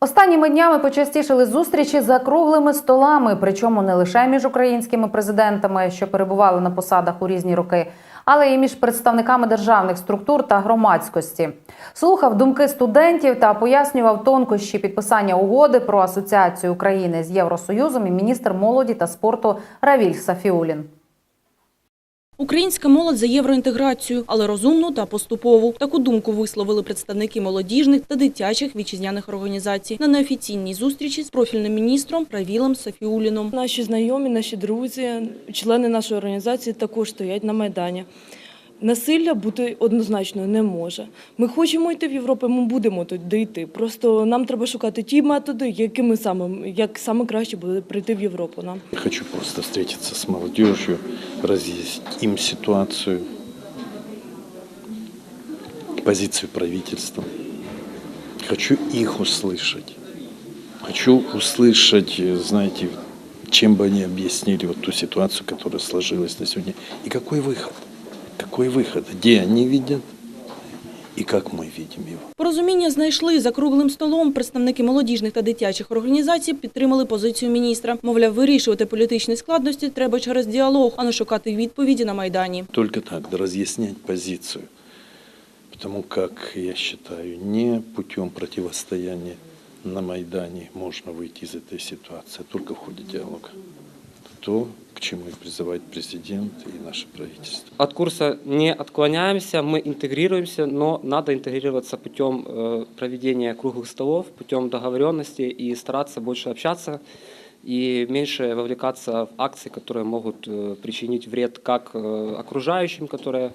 Останніми днями почастішили зустрічі за круглими столами, причому не лише між українськими президентами, що перебували на посадах у різні роки, але й між представниками державних структур та громадськості. Слухав думки студентів та пояснював тонкощі підписання угоди про асоціацію України з Євросоюзом і міністр молоді та спорту Равіль Сафіулін. Українська молодь за євроінтеграцію, але розумну та поступову. Таку думку висловили представники молодіжних та дитячих вітчизняних організацій на неофіційній зустрічі з профільним міністром Равілом Сафіуліном. Наші знайомі, наші друзі, члени нашої організації також стоять на Майдані. Насилля бути однозначно не може. Ми хочемо йти в Європу, ми будемо туди йти. Просто нам треба шукати ті методи, якими саме як саме краще буде прийти в Європу. Нам Хочу просто встретиться с молодежью, разъяснить им ситуацию, позицию правительства. Хочу их услышать. Хочу услышать, э, знаете, чем бы они объяснили вот ту ситуацию, которая сложилась на сегодня. И какой выход? Какой выход? Где они видят и как мы видим его? Порозуміння знайшли за круглим столом. Представники молодіжних та дитячих організацій підтримали позицію міністра. Мовляв, вирішувати політичні складності треба через діалог, а не шукати відповіді на майдані. Только так, да, разъяснять позицию. Потому как, я считаю, не путем противостояния на Майдане можно выйти из этой ситуации, а только в ходе диалога. То, к чему и призывает президент и наше правительство. От курса не отклоняемся, мы интегрируемся, но надо интегрироваться путем э, проведения круглых столов, путем договоренности и стараться больше общаться и меньше вовлекаться в акции, которые могут э, причинить вред как э, окружающим, которые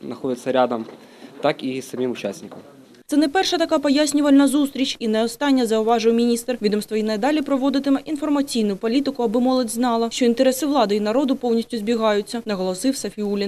находятся рядом, так и самим участникам. Це не перша така пояснювальна зустріч і не остання, зауважив міністр. Відомство і надалі проводитиме інформаційну політику, аби молодь знала, що інтереси влади і народу повністю збігаються, наголосив Сафіулін.